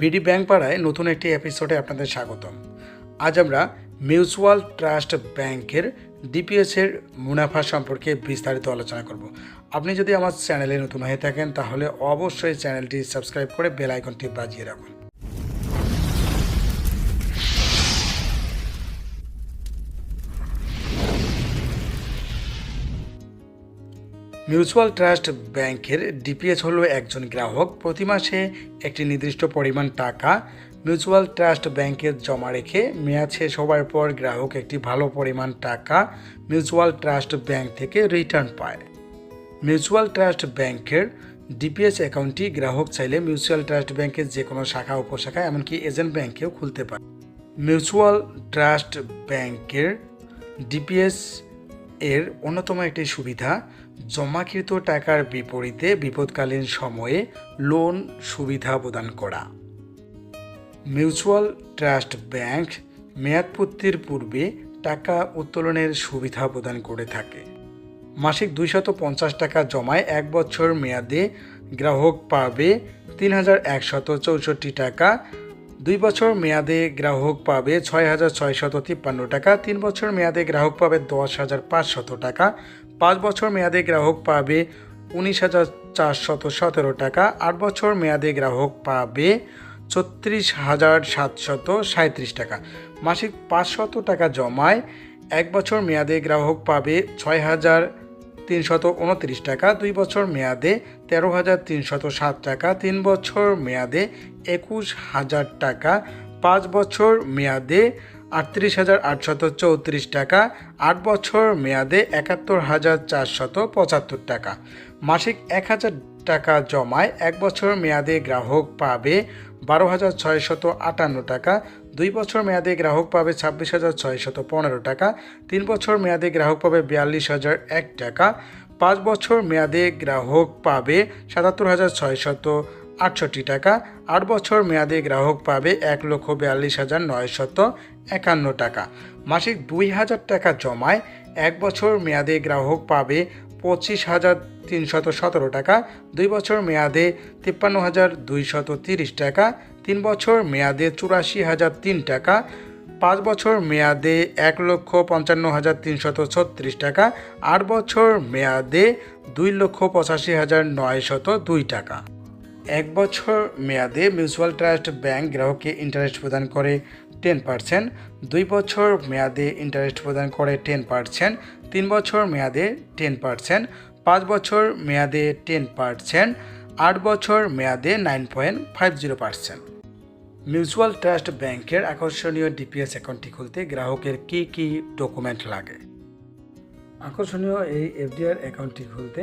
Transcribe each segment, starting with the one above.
BD bank পাড়ায় নতুন একটি এপিসোডে আপনাদের স্বাগতম। আজ আমরা মিউচুয়াল ট্রাস্ট ব্যাংকের ডিপিএসের মুনাফা সম্পর্কে বিস্তারিত আলোচনা করব। আপনি যদি আমার চ্যানেলে নতুন হয়ে থাকেন, তাহলে অবশ্যই চ্যানেলটি সাবস্ক্রাইব করে বেল আইকনটি বাজিয়ে রাখুন। মিউচুয়াল ট্রাস্ট ব্যাংকের ডিপিএস হলো একজন গ্রাহক। প্রতি মাসে একটি নির্দিষ্ট পরিমাণ টাকা মিউচুয়াল ট্রাস্ট ব্যাংকে জমা রেখে মেয়াদ শেষ হওয়ার পর গ্রাহক একটি ভালো পরিমাণ টাকা মিউচুয়াল ট্রাস্ট ব্যাংক থেকে রিটার্ন পায়। মিউচুয়াল ট্রাস্ট ব্যাংকের ডিপিএস অ্যাকাউন্টটি গ্রাহক চাইলে মিউচুয়াল ট্রাস্ট ব্যাংকের যে কোনো শাখা, উপশাখা, এমনকি এজেন্ট ব্যাংকেও খুলতে পারে। মিউচুয়াল ট্রাস্ট ব্যাংকের ডিপিএস এর অন্যতম একটি সুবিধা জমাকৃত টাকার বিপরীতে বিপদকালীন সময়ে লোন সুবিধা প্রদান করা। মিউচুয়াল ট্রাস্ট ব্যাংক মেয়াদপূর্তির পূর্বে টাকা উত্তোলনের সুবিধা প্রদান করে থাকে। মাসিক দুইশত পঞ্চাশ টাকা জমায় এক বছর মেয়াদে গ্রাহক পাবে তিন হাজার একশত চৌষট্টি টাকা, দুই বছর মেয়াদে গ্রাহক পাবে ছয় হাজার ছয়শত তিপ্পান্ন টাকা, তিন বছর মেয়াদে গ্রাহক পাবে দশ হাজার পাঁচশত টাকা পাঁচ বছর মেয়াদে গ্রাহক পাবে উনিশ হাজার চারশত সতেরো টাকা, আট বছর মেয়াদে গ্রাহক পাবে ছত্রিশ হাজার সাতশত সাঁত্রিশ টাকা। মাসিক পাঁচশত টাকা জমায়, এক বছর মেয়াদে গ্রাহক পাবে ছয় হাজার তিনশত উনত্রিশ টাকা, দুই বছর মেয়াদে তেরো হাজার তিনশত সাত টাকা, তিন বছর মেয়াদে একুশ হাজার টাকা, পাঁচ বছর মেয়াদে আটত্রিশ হাজার আটশত চৌত্রিশ টাকা, আট বছর মেয়াদে একাত্তর হাজার চারশত পঁচাত্তর টাকা। মাসিক এক হাজার টাকা জমায় এক বছর মেয়াদে গ্রাহক পাবে বারো হাজার ছয়শত আটান্ন টাকা, দুই বছর মেয়াদে গ্রাহক পাবে ছাব্বিশ হাজার ছয়শত পনেরো টাকা, তিন বছর মেয়াদে গ্রাহক পাবে বিয়াল্লিশ হাজার এক টাকা, পাঁচ বছর মেয়াদে গ্রাহক পাবে সাতাত্তর হাজার ছয়শত আটষট্টি টাকা। আট বছর মেয়াদে গ্রাহক পাবে এক লক্ষ বিয়াল্লিশ হাজার নয়শত একান্ন টাকা। মাসিক দুই হাজার টাকা জমায় এক বছর মেয়াদে গ্রাহক পাবে পঁচিশ হাজার তিনশত সতেরো টাকা। দুই বছর মেয়াদে তিপ্পান্ন হাজার দুইশত তিরিশ টাকা। তিন বছর মেয়াদে চুরাশি হাজার তিন টাকা। পাঁচ বছর মেয়াদে এক লক্ষ পঞ্চান্ন হাজার তিনশত ছত্রিশ টাকা। আট বছর মেয়াদে দুই লক্ষ পঁচাশি হাজার নয়শত দুই টাকা। এক বছর মেয়াদে মিউচুয়াল ট্রাস্ট ব্যাংক গ্রাহককে ইন্টারেস্ট প্রদান করে টেন পার্সেন্ট, দুই বছর মেয়াদে ইন্টারেস্ট প্রদান করে টেন পার্সেন্ট, তিন বছর মেয়াদে টেন পার্সেন্ট, পাঁচ বছর মেয়াদে টেন পার্সেন্ট, আট বছর মেয়াদে nine point five zero percent. Mutual trust ব্যাংকের আকর্ষণীয় ডিপিএস অ্যাকাউন্টটি খুলতে গ্রাহকের কী কী ডকুমেন্ট লাগে? আকর্ষণীয় এই এফডিআর অ্যাকাউন্টটি খুলতে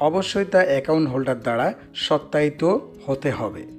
অবশ্যই তা অ্যাকাউন্ট হোল্ডার দ্বারা সত্যায়িত হতে হবে।